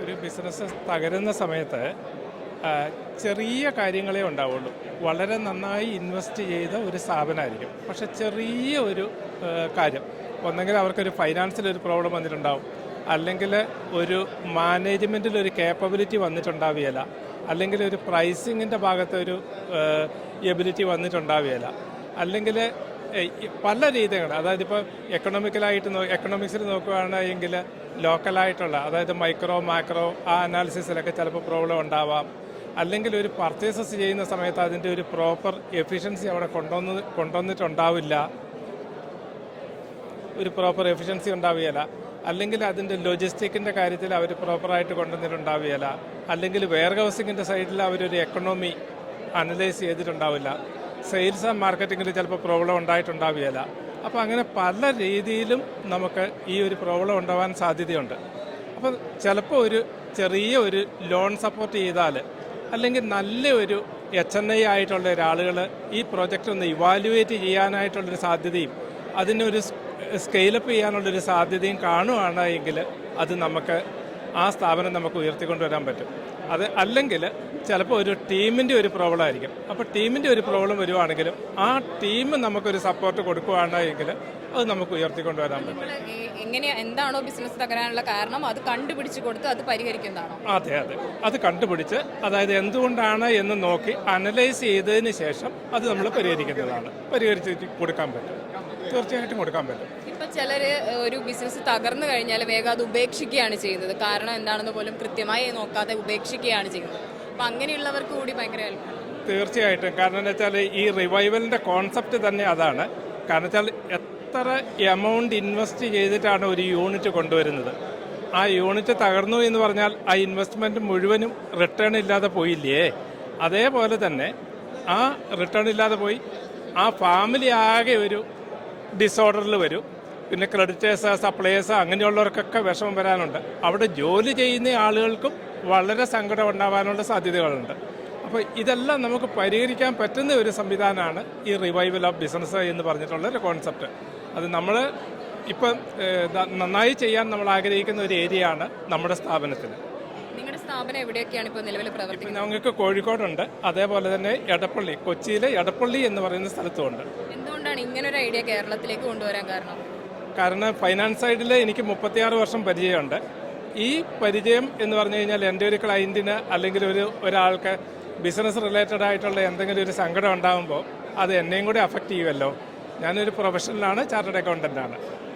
ഒരു ബിസിനസ് തകരുന്ന സമയത്ത് ചെറിയ കാര്യങ്ങളേ ഉണ്ടാവുള്ളൂ. വളരെ നന്നായി ഇൻവെസ്റ്റ് ചെയ്ത ഒരു സ്ഥാപനമായിരിക്കും. പക്ഷെ ചെറിയ ഒരു കാര്യം. ഒന്നെങ്കിൽ അവർക്കൊരു ഫൈനാൻസിലൊരു പ്രോബ്ലം വന്നിട്ടുണ്ടാവും. അല്ലെങ്കിൽ ഒരു മാനേജ്മെന്റിൽ ഒരു കേപ്പബിലിറ്റി വന്നിട്ടുണ്ടാവുകയില്ല. അല്ലെങ്കിൽ ഒരു പ്രൈസിങ്ങിന്റെ ഭാഗത്ത് ഒരു എബിലിറ്റി വന്നിട്ടുണ്ടാവുകയില്ല. അല്ലെങ്കിൽ പല രീതികൾ. അതായത് ഇപ്പോൾ എക്കണോമിക്കലായിട്ട് എക്കണോമിക്സിൽ നോക്കുകയാണെങ്കിൽ ലോക്കലായിട്ടുള്ള അതായത് മൈക്രോ മാക്രോ ആ അനാലിസിസിലൊക്കെ ചിലപ്പോൾ പ്രോബ്ലം ഉണ്ടാവാം. അല്ലെങ്കിൽ ഒരു പർച്ചേസസ് ചെയ്യുന്ന സമയത്ത് അതിന്റെ ഒരു പ്രോപ്പർ എഫിഷ്യൻസി അവിടെ കൊണ്ടുവന്ന് കൊണ്ടുവന്നിട്ടുണ്ടാവില്ല. ഒരു പ്രോപ്പർ എഫിഷ്യൻസി ഉണ്ടാവുകയില്ല. അല്ലെങ്കിൽ അതിന്റെ ലോജിസ്റ്റിക്കിന്റെ കാര്യത്തിൽ അവർ പ്രോപ്പറായിട്ട് കൊണ്ടുവന്നിട്ടുണ്ടാവുകയില്ല. അല്ലെങ്കിൽ വെയർ ഹൗസിങ്ങിന്റെ സൈഡിൽ അവരൊരു എക്കണോമി അനലൈസ് ചെയ്തിട്ടുണ്ടാവില്ല. സെയിൽസ് ആൻഡ് മാർക്കറ്റിങ്ങിൽ ചിലപ്പോൾ പ്രോബ്ലം ഉണ്ടായിട്ടുണ്ടാവുകയില്ല. അപ്പോൾ അങ്ങനെ പല രീതിയിലും നമുക്ക് ഈ ഒരു പ്രോബ്ലം ഉണ്ടാവാൻ സാധ്യതയുണ്ട്. അപ്പോൾ ചിലപ്പോൾ ഒരു ചെറിയ ഒരു ലോൺ സപ്പോർട്ട് ചെയ്താൽ അല്ലെങ്കിൽ നല്ല ഒരു എച്ച് എൻ ഐ ആയിട്ടുള്ള ഒരാളുകൾ ഈ പ്രോജക്റ്റ് ഒന്ന് ഇവാലുവേറ്റ് ചെയ്യാനായിട്ടുള്ളൊരു സാധ്യതയും അതിനൊരു സ്കെയിലപ്പ് ചെയ്യാനുള്ളൊരു സാധ്യതയും കാണുകയാണ് എങ്കിൽ അത് നമുക്ക് ആ സ്ഥാപനം നമുക്ക് ഉയർത്തിക്കൊണ്ടുവരാൻ പറ്റും. അത് അല്ലെങ്കിൽ ചിലപ്പോൾ ഒരു ടീമിന്റെ ഒരു പ്രോബ്ലം ആയിരിക്കും. അപ്പോൾ ടീമിന്റെ ഒരു പ്രോബ്ലം വരുവാണെങ്കിലും ആ ടീം നമുക്കൊരു സപ്പോർട്ട് കൊടുക്കുകയാണ് എങ്കിൽ അത് നമുക്ക് ഉയർത്തിക്കൊണ്ടുവരാൻ പറ്റും. എങ്ങനെയാ എന്താണോ ബിസിനസ് തകരാനുള്ള കാരണം അത് കണ്ടുപിടിച്ച് കൊടുത്ത് അത് പരിഹരിക്കുന്നതാണോ? അതെ അതെ. അത് കണ്ടുപിടിച്ച് അതായത് എന്തുകൊണ്ടാണ് എന്ന് നോക്കി അനലൈസ് ചെയ്തതിന് ശേഷം അത് നമ്മൾ പരിഹരിക്കുന്നതാണ്. പരിഹരിച്ച് കൊടുക്കാൻ പറ്റും. തീർച്ചയായിട്ടും കൊടുക്കാൻ പറ്റും. ഇപ്പൊ ചിലര് ഒരു ബിസിനസ് തകർന്നു കഴിഞ്ഞാൽ വേഗം അത് ഉപേക്ഷിക്കുകയാണ് ചെയ്യുന്നത്. കാരണം എന്താണെന്ന് പോലും കൃത്യമായി നോക്കാതെ ഉപേക്ഷിക്കുകയാണ് ചെയ്യുന്നത്. അപ്പൊ അങ്ങനെയുള്ളവർക്ക് കൂടി ഭയങ്കര തീർച്ചയായിട്ടും. കാരണം എന്താ വെച്ചാൽ ഈ റിവൈവലിന്റെ കോൺസെപ്റ്റ് തന്നെ അതാണ്. കാരണം വെച്ചാൽ എത്ര എമൗണ്ട് ഇൻവെസ്റ്റ് ചെയ്തിട്ടാണ് ഒരു യൂണിറ്റ് കൊണ്ടുവരുന്നത്. ആ യൂണിറ്റ് തകർന്നു എന്ന് പറഞ്ഞാൽ ആ ഇൻവെസ്റ്റ്മെന്റ് മുഴുവനും റിട്ടേൺ ഇല്ലാതെ പോയില്ലേ? അതേപോലെ തന്നെ ആ റിട്ടേൺ ഇല്ലാതെ പോയി. ആ ഫാമിലി ആകെ ഒരു ഡിസോർഡറിൽ വരും. പിന്നെ ക്രെഡിറ്റേഴ്സ് സപ്ലയേഴ്സ് അങ്ങനെയുള്ളവർക്കൊക്കെ വിഷമം വരാനുണ്ട്. അവിടെ ജോലി ചെയ്യുന്ന ആളുകൾക്കും വളരെ സങ്കടം ഉണ്ടാവാനുള്ള സാധ്യതകളുണ്ട്. അപ്പോൾ ഇതെല്ലാം നമുക്ക് പരിഹരിക്കാൻ പറ്റുന്ന ഒരു സംവിധാനമാണ് ഈ റിവൈവൽ ഓഫ് ബിസിനസ് എന്ന് പറഞ്ഞിട്ടുള്ള ഒരു കോൺസെപ്റ്റ് അത് നമ്മൾ ഇപ്പം നന്നായി ചെയ്യാൻ നമ്മൾ ആഗ്രഹിക്കുന്ന ഒരു ഏരിയ ആണ് നമ്മുടെ സ്ഥാപനത്തിൽ നിങ്ങളുടെ സ്ഥാപനം എവിടെയൊക്കെയാണ് ഇപ്പോൾ നിലവിൽ പ്രവർത്തിക്കുന്നത്? ഞങ്ങൾക്ക് കോഴിക്കോടുണ്ട്. അതേപോലെ തന്നെ എടപ്പള്ളി കൊച്ചിയിലെ എടപ്പള്ളി എന്ന് പറയുന്ന സ്ഥലത്തുമുണ്ട്. എന്തുകൊണ്ടാണ് ഇങ്ങനെ ഒരു ഐഡിയ കേരളത്തിലേക്ക് കൊണ്ടുവരാൻ കാരണം? കാരണം ഫൈനാൻസ് സൈഡിൽ എനിക്ക് മുപ്പത്തിയാറ് വർഷം പരിചയമുണ്ട്. ഈ പരിചയം എന്ന് പറഞ്ഞു കഴിഞ്ഞാൽ എന്റെ ഒരു ക്ലയന്റിന് അല്ലെങ്കിൽ ഒരു ഒരാൾക്ക് ബിസിനസ് റിലേറ്റഡ് ആയിട്ടുള്ള എന്തെങ്കിലും ഒരു സങ്കടം ഉണ്ടാകുമ്പോൾ അത് എന്നെയും കൂടി അഫക്റ്റ് ചെയ്യുമല്ലോ ഞാനൊരു പ്രൊഫഷണലാണ് ചാർട്ടേഡ് അക്കൗണ്ടന്റ് ആണ്.